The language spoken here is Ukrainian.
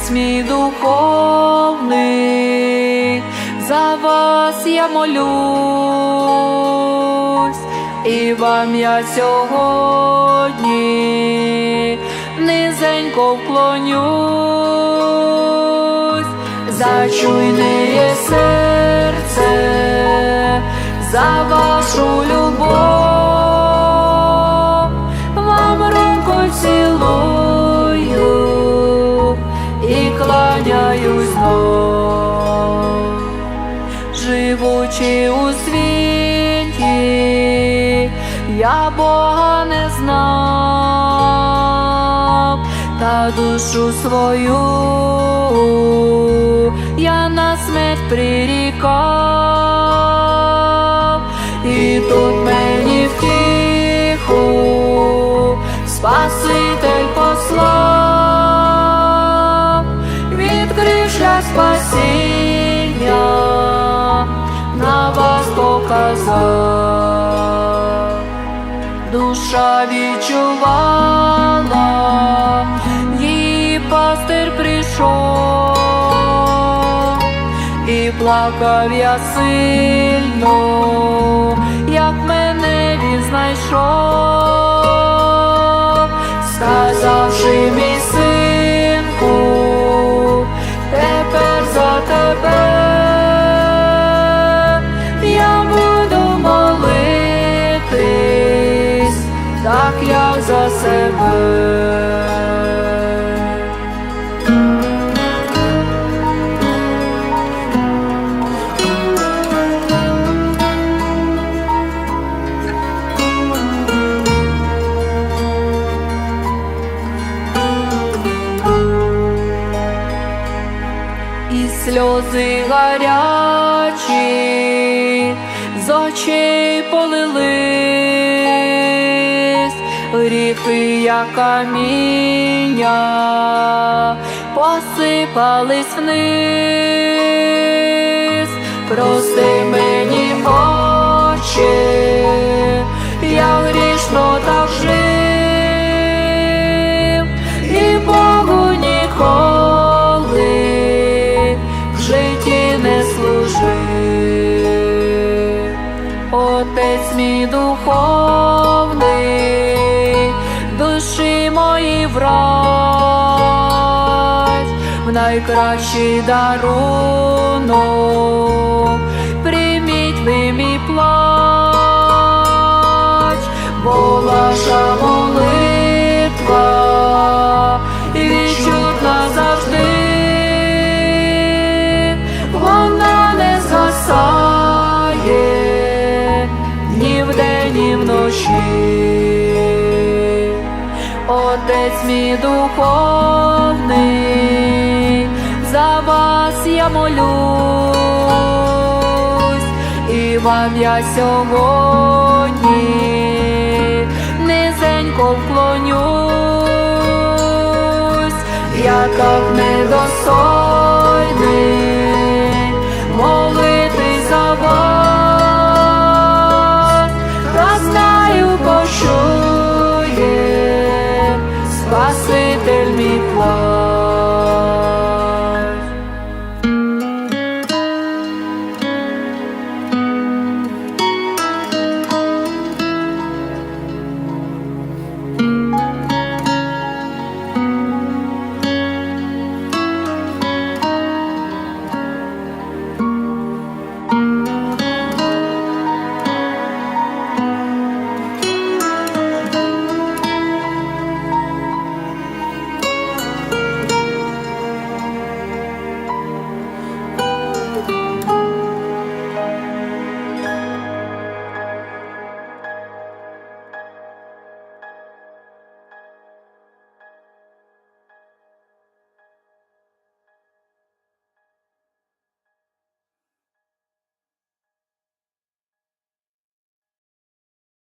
Отець мій духовний, за вас я молюсь, і вам я сьогодні низенько вклонюсь, зачуйне серце за вашу любов, живучи у світі, я Бога не знав, та душу свою я на смерть прирікав, душа відчувала, її пастир прийшов, і плакав я сильно, як мене він знайшов, і сльози гарячі з очей полились, гріхи, як каміння, посипались вниз, прости мені, Отче, я грішно так жив, і Богу ніколи в житті не служив. Отець мій духовний, мої враз, в найкращий дарунок, прийміть ви мій плач, бо ваша молитва відчутна завжди, вона не згасає ні вдень, ні вночі. Отець мій духовний, за вас я молюсь, і вам я сьогодні низенько вклонюсь, я так недостойний